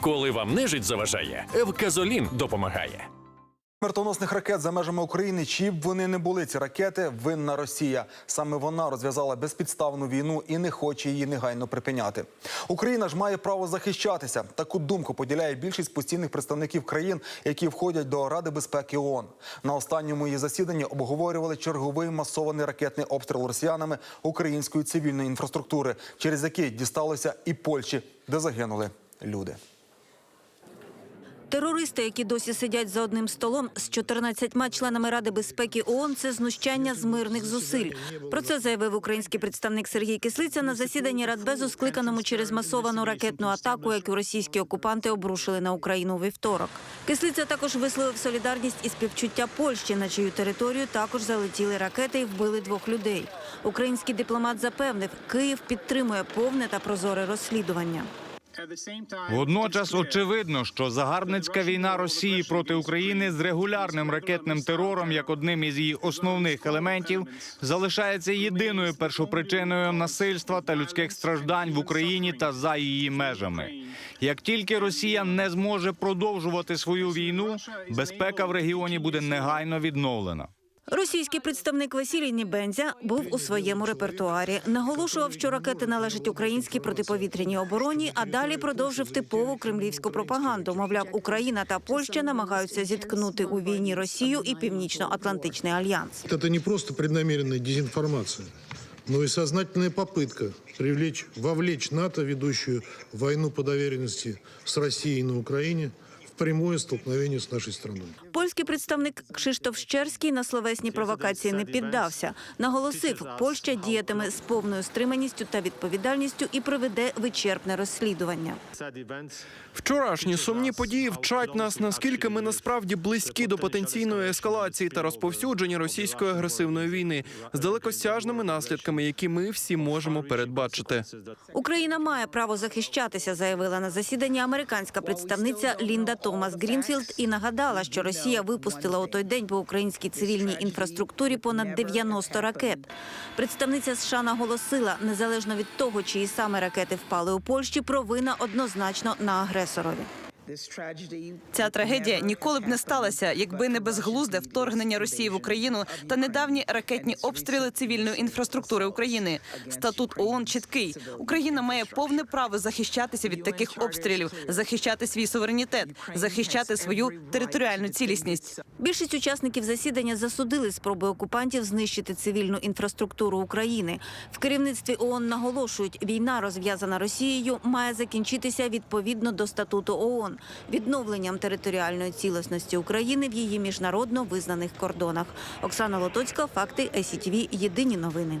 Коли вам нежить заважає, Евказолін допомагає. Смертоносних ракет за межами України, чиї б вони не були, ці ракети винна Росія. Саме вона розв'язала безпідставну війну і не хоче її негайно припиняти. Україна ж має право захищатися. Таку думку поділяє більшість постійних представників країн, які входять до Ради безпеки ООН. На останньому її засіданні обговорювали черговий масований ракетний обстріл росіянами української цивільної інфраструктури, через який дісталося і Польщі, де загинули люди. Терористи, які досі сидять за одним столом з 14 членами Ради безпеки ООН, це знущання з мирних зусиль. Про це заявив український представник Сергій Кислиця на засіданні Радбезу, скликаному через масовану ракетну атаку, яку російські окупанти обрушили на Україну у вівторок. Кислиця також висловив солідарність і співчуття Польщі, на чию територію також залетіли ракети і вбили двох людей. Український дипломат запевнив, Київ підтримує повне та прозоре розслідування. Водночас очевидно, що загарбницька війна Росії проти України з регулярним ракетним терором, як одним із її основних елементів, залишається єдиною першопричиною насильства та людських страждань в Україні та за її межами. Як тільки Росія не зможе продовжувати свою війну, безпека в регіоні буде негайно відновлена. Російський представник Василій Нібензя був у своєму репертуарі. Наголошував, що ракети належать українській протиповітряній обороні, а далі продовжив типову кремлівську пропаганду. Мовляв, Україна та Польща намагаються зіткнути у війні Росію і Північно-Атлантичний альянс. Это не просто преднамеренная дезинформация, но и сознательная попытка привлечь, вовлечь НАТО, ведущую войну по доверенности с Россией на Украине, в прямое столкновение с нашей страной. Польський представник Кшиштоф Щерський на словесні провокації не піддався. Наголосив, Польща діятиме з повною стриманістю та відповідальністю і проведе вичерпне розслідування. Вчорашні сумні події вчать нас, наскільки ми насправді близькі до потенційної ескалації та розповсюдження російської агресивної війни з далекосяжними наслідками, які ми всі можемо передбачити. Україна має право захищатися, заявила на засіданні американська представниця Лінда Томас Грінфілд і нагадала, що Росія випустила у той день по українській цивільній інфраструктурі понад 90 ракет. Представниця США наголосила, незалежно від того, чиї саме ракети впали у Польщі, провина однозначно на агресорові. Ця трагедія ніколи б не сталася, якби не безглузде вторгнення Росії в Україну та недавні ракетні обстріли цивільної інфраструктури України. Статут ООН чіткий. Україна має повне право захищатися від таких обстрілів, захищати свій суверенітет, захищати свою територіальну цілісність. Більшість учасників засідання засудили спроби окупантів знищити цивільну інфраструктуру України. В керівництві ООН наголошують, війна, розв'язана Росією, має закінчитися відповідно до статуту ООН, відновленням територіальної цілісності України в її міжнародно визнаних кордонах. Оксана Лотоцька, факти ЕСІТВ, Єдині новини.